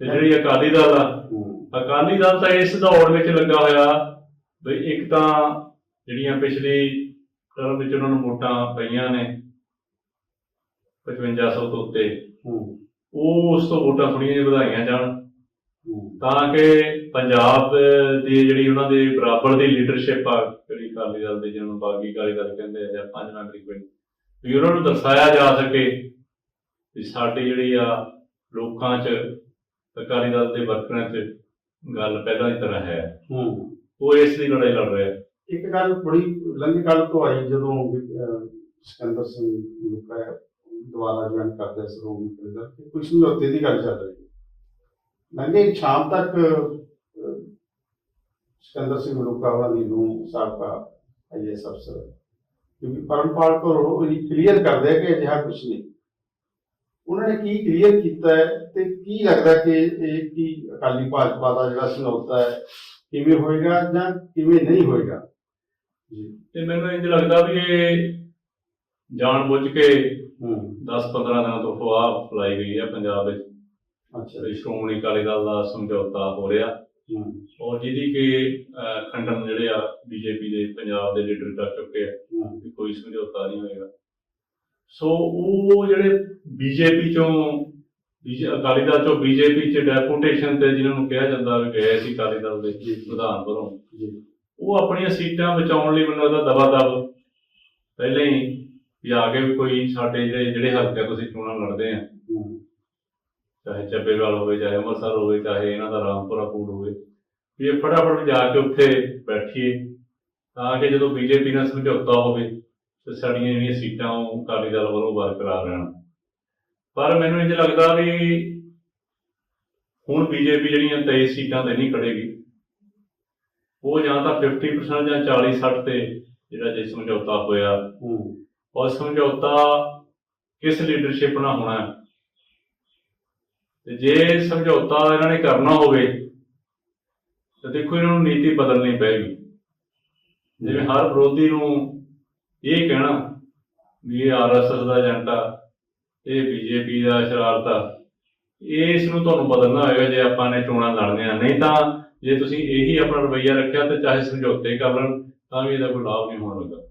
ਤੇ ਜਿਹੜੀ ਅਕਾਲੀ ਦਲ ਆ, ਅਕਾਲੀ ਦਲ ਤਾਂ ਇਸ ਦੌੜ ਵਿੱਚ ਲੱਗਾ ਹੋਇਆ ਵੀ ਇੱਕ ਤਾਂ ਜਿਹੜੀਆਂ ਪਿਛਲੀ ਟਰਮ ਵਿੱਚ ਉਹਨਾਂ ਨੂੰ ਵੋਟਾਂ ਪਈਆਂ ਨੇ 5500 ਤੋਂ ਉੱਤੇ, ਉਹ ਉਸ ਤੋਂ ਵੋਟਾਂ ਥੋੜ੍ਹੀਆਂ ਜਿਹੀਆਂ ਵਧਾਈਆਂ ਜਾਣ। ਤਾਂ ਕਿ ਪੰਜਾਬ ਦੀ ਜਿਹੜੀ ਉਹਨਾਂ ਦੇ ਬਰਾਬਰ ਦੀ ਲੀਡਰਸ਼ਿਪ ਆ, ਜਿਹੜੀ ਅਕਾਲੀ ਦਲ ਦੇ ਜਿਹਨੂੰ ਬਾਗੀ ਅਕਾਲੀ ਦਲ ਕਹਿੰਦੇ ਆ ਜਾਂ ਪੰਜ ਮੈਂਬਰੀ ਕਮੇਟੀ ਵੀ ਉਹਨਾਂ ਨੂੰ ਦਰਸਾਇਆ ਜਾ ਸਕੇ ਵੀ ਸਾਡੀ ਜਿਹੜੀ ਆ ਲੋਕਾਂ 'ਚ ਅਕਾਲੀ ਦਲ ਦੇ ਵਰਕਰਾਂ 'ਚ ਗੱਲ ਪਹਿਲਾਂ ਦੀ ਤਰ੍ਹਾਂ ਹੈ। ਹੂੰ। ਉਹ ਇਸ ਦੀ ਲੜਾਈ ਲੜ ਰਿਹਾ ਇੱਕ ਗੱਲ ਬੜੀ ਲੰਮੀ ਗੱਲ ਤੋਂ ਆਈ ਜਦੋਂ ਸਿਕੰਦਰ ਸਿੰਘ ਮਲੂਕਾ ਦੁਬਾਰਾ ਜੁਆਇਨ ਕਰਦੇ ਅਕਾਲੀ ਦਲ ਤੇ ਕੁਝ ਸਮਝੌਤੇ ਦੀ ਗੱਲ ਚੱਲ ਰਹੀ ਲੰਘੇ ਸ਼ਾਮ ਤੱਕ ਸਿਕੰਦਰ ਸਿੰਘ ਹੋਰਾਂ ਦੀ ਨੂੰ ਸਾਬਕਾ ਆਈਐਸ ਅਫਸਰ ਕਿਉਂਕਿ ਪਰਮਪਾਲ ਕੌਰ ਉਹ ਕਲੀਅਰ ਕਰਦੇ ਕਿ ਅਜਿਹਾ ਕੁਝ ਨਹੀਂ। ਉਹਨਾਂ ਨੇ ਕੀ ਕਲੀਅਰ ਕੀਤਾ ਹੈ ਤੇ ਕੀ ਲੱਗਦਾ ਕਿ ਇਹ ਕੀ ਅਕਾਲੀ ਭਾਜਪਾ ਦਾ ਜਿਹੜਾ ਸਮਝੌਤਾ ਹੈ ਕਿਵੇਂ ਹੋਏਗਾ ਜਾਂ ਕਿਵੇਂ ਨਹੀਂ ਹੋਏਗਾ? ਜੀ। ਤੇ ਮੈਨੂੰ ਇੰਜ ਲੱਗਦਾ ਵੀ ਇਹ ਜਾਣ ਬੁੱਝ ਕੇ ਹੂੰ। 10-15 ਦਿਨਾਂ ਤੋਂ ਫਵਾਹ ਫਲਾਈ ਗਈ ਹੈ ਪੰਜਾਬ ਵਿੱਚ। ਅੱਛਾ। ਵੀ ਸ਼੍ਰੋਮਣੀ ਅਕਾਲੀ ਦਲ ਦਾ ਸਮਝੌਤਾ ਹੋ ਰਿਹਾ। ਔਰ ਜਿਹਦੀ ਕਿ ਖੰਡਨ ਜਿਹੜੇ ਆ ਬੀਜੇਪੀ ਦੇ ਪੰਜਾਬ ਦੇ ਲੀਡਰ ਕਰ ਚੁੱਕੇ ਆ ਕੋਈ ਸਮਝੌਤਾ ਨਹੀਂ ਹੋਏਗਾ। ਸੋ ਉਹ ਜਿਹੜੇ ਬੀਜੇਪੀ ਚੋਂ ਅਕਾਲੀ ਦਲ ਚੋਂ ਬੀਜੇਪੀ ਚ ਡੈਪੂਟੇਸ਼ਨ ਤੇ ਜਿਨ੍ਹਾਂ ਨੂੰ ਕਿਹਾ ਜਾਂਦਾ ਵੀ ਗਏ ਸੀ ਅਕਾਲੀ ਦਲ ਦੇ। ਪ੍ਰਧਾਨ ਵੱਲੋਂ ਉਹ ਆਪਣੀਆਂ ਸੀਟਾਂ ਬਚਾਉਣ ਲਈ ਮੈਨੂੰ ਲੱਗਦਾ ਦਬਾ ਦਬ ਪਹਿਲਾਂ ਹੀ ਵੀ ਆ ਕੇ ਕੋਈ ਸਾਡੇ ਜਿਹੜੇ ਜਿਹੜੇ ਹਲਕੇ ਤੁਸੀਂ ਚੋਣਾਂ ਲੜਦੇ ਆ। ਚਾਹੇ ਚੱਬੇਵਾਲ ਹੋਵੇ ਚਾਹੇ ਅੰਮ੍ਰਿਤਸਰ ਹੋਵੇ ਚਾਹੇ ਇਹਨਾਂ ਦਾ ਰਾਮਪੁਰਾ ਫੂਡ ਹੋਵੇ ਵੀ ਇਹ ਫਟਾਫਟ ਜਾ ਕੇ ਉੱਥੇ ਬੈਠੀਏ ਤਾਂ ਕਿ ਜਦੋਂ ਬੀਜੇਪੀ ਨਾਲ ਸਮਝੌਤਾ ਹੋਵੇ ਤੇ ਸਾਡੀਆਂ ਜਿਹੜੀਆਂ ਸੀਟਾਂ ਉਹ ਅਕਾਲੀ ਦਲ ਵੱਲੋਂ ਬਰਕਰਾਰ ਰਹਿਣ। ਪਰ ਮੈਨੂੰ ਇੰਜ ਲੱਗਦਾ ਵੀ ਹੁਣ ਬੀਜੇਪੀ ਜਿਹੜੀਆਂ 23 ਸੀਟਾਂ ਤੇ ਨਹੀਂ ਖੜੇਗੀ ਉਹ ਜਾਂ ਤਾਂ 50% ਜਾਂ 40 60 ਤੇ ਜਿਹੜਾ ਜੇ ਸਮਝੌਤਾ ਹੋਇਆ, ਉਹ ਸਮਝੌਤਾ ਕਿਸ ਲੀਡਰਸ਼ਿਪ ਨਾਲ ਹੋਣਾ ਤੇ ਜੇ ਸਮਝੌਤਾ ਇਹਨਾਂ ਨੇ ਕਰਨਾ ਹੋਵੇ, ਤਾਂ ਦੇਖੋ ਇਹਨਾਂ ਨੂੰ ਨੀਤੀ ਬਦਲਣੀ ਪਏਗੀ। ਜਿਵੇਂ ਹਰ ਵਿਰੋਧੀ ਨੂੰ ਇਹ ਕਹਿਣਾ ਵੀ ਇਹ ਆਰਐਸਐਸ ਦਾ ਏਜੰਟ ਆ, ਇਹ ਬੀਜੇਪੀ ਦਾ ਸ਼ਰਾਰਤ ਆ, ਇਸ ਨੂੰ ਤੁਹਾਨੂੰ ਬਦਲਣਾ ਹੋਏਗਾ ਜੇ ਆਪਾਂ ਨੇ ਚੋਣਾਂ ਲੜਨੀਆਂ ਨਹੀਂ ਤਾਂ ਜੇ ਤੁਸੀਂ ਇਹੀ ਆਪਣਾ ਰਵੱਈਆ ਰੱਖਿਆ ਤੇ ਚਾਹੇ ਸਮਝੌਤੇ ਕਰ ਲੈਣ, ਤਾਂ ਵੀ ਇਹਦਾ ਕੋਈ ਲਾਭ ਨਹੀਂ ਹੋਣ ਲੱਗਾ।